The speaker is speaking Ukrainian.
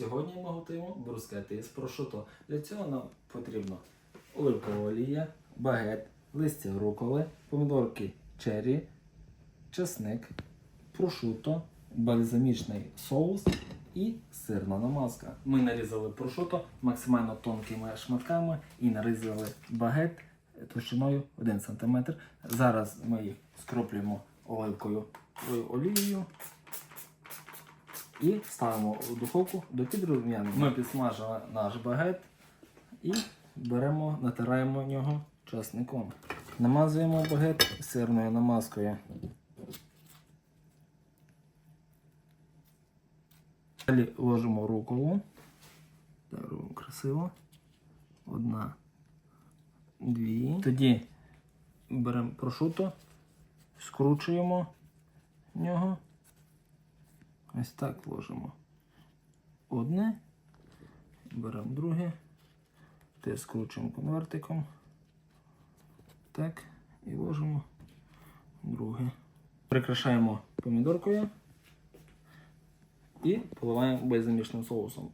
Сьогодні ми готуємо брускети з прошуто. Для цього нам потрібно оливкова олія, багет, листя руколи, помідорки черрі, чесник, прошуто, бальзамічний соус і сирна намазка. Ми нарізали прошуто максимально тонкими шматками і нарізали багет товщиною 1 см. Зараз ми їх скроплюємо оливковою олією і ставимо у духовку до підрум'янення. Ми підсмажили наш багет і беремо, натираємо нього часником. Намазуємо багет сирною намазкою. Далі ложимо руколу. Так, робимо красиво. Одна, дві. Тоді беремо прошуто, скручуємо нього. Ось так ложимо. Одне. Беремо друге. Теж скручуємо конвертиком. Так. І ложимо друге. Прикрашаємо помідоркою і поливаємо беззамішним соусом.